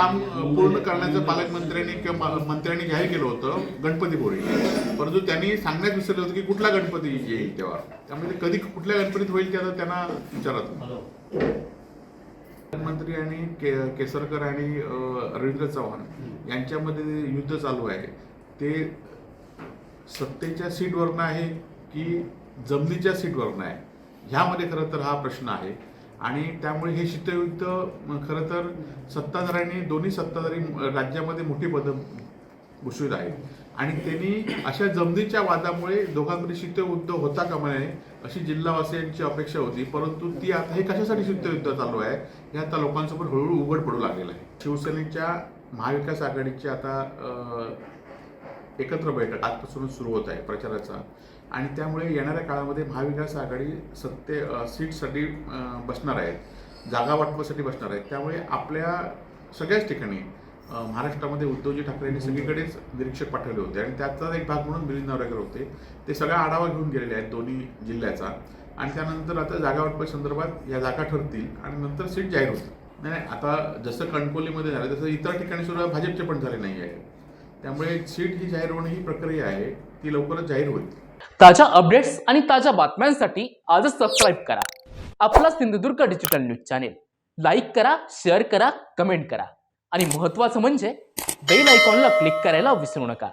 काम पूर्ण करण्याचं पालकमंत्र्यांनी किंवा मंत्र्यांनी जाहीर केलं होतं गणपतीपुढे परंतु त्यांनी सांगण्यात विसरलं होतं की कुठला गणपती येईल तेव्हा. त्यामुळे कधी कुठल्या गणपतीत होईल ते आता त्यांना विचारत मंत्री आणि के केसरकर आणि रवींद्र चव्हाण यांच्यामध्ये युद्ध चालू आहे ते सत्तेच्या सीटवरनं आहे की जमिनीच्या सीटवरनं आहे? ह्यामध्ये खरं तर हा प्रश्न आहे. आणि त्यामुळे हे शीतयुद्ध खरं तर सत्ताधाऱ्यांनी दोन्ही सत्ताधारी राज्यामध्ये मोठी पदं भूषवित आहेत. आणि त्यांनी अशा जमनीच्या वादामुळे दोघांकडे शीतयुद्ध होता कामा नये अशी जिल्हावासियांची अपेक्षा होती. परंतु ती आता हे कशासाठी शीतयुद्ध चालू आहे? हे आता लोकांसमोर हळूहळू उघड पडू लागलेलं आहे. शिवसेनेच्या महाविकास आघाडीची आता एकत्र बैठक आजपासूनच सुरू होत आहे प्रचाराचा. आणि त्यामुळे येणाऱ्या काळामध्ये महाविकास आघाडी सत्ते सीटसाठी बसणार आहेत. जागा वाटपासाठी बसणार आहेत. त्यामुळे आपल्या सगळ्याच ठिकाणी महाराष्ट्रामध्ये उद्धवजी ठाकरेंनी सगळीकडेच निरीक्षक पाठवले होते. आणि त्याचा एक भाग म्हणून मिलिंद नावरेकर होते. ते सगळा आढावा घेऊन गेलेले आहेत दोन्ही जिल्ह्याचा. आणि त्यानंतर आता जागा वाटपा संदर्भात या जागा ठरतील आणि नंतर सीट जाहीर होतील. नाही नाही, आता जसं कणकोलीमध्ये झालं तसं इतर ठिकाणी सुद्धा भाजपचे पण झाले नाही आहे त्यामुळे सीट ही जाहीर होणे ही प्रक्रिया आहे ती लवकरच जाहीर होईल. ताज्या अपडेट्स आणि ताज्या बातम्यांसाठी आजच सबस्क्राईब करा. आपला Sindhudurg digital news channel like करा शेअर करा कमेंट करा. आणि महत्त्वाचं म्हणजे बेल आयकॉनला क्लिक करायला विसरू नका.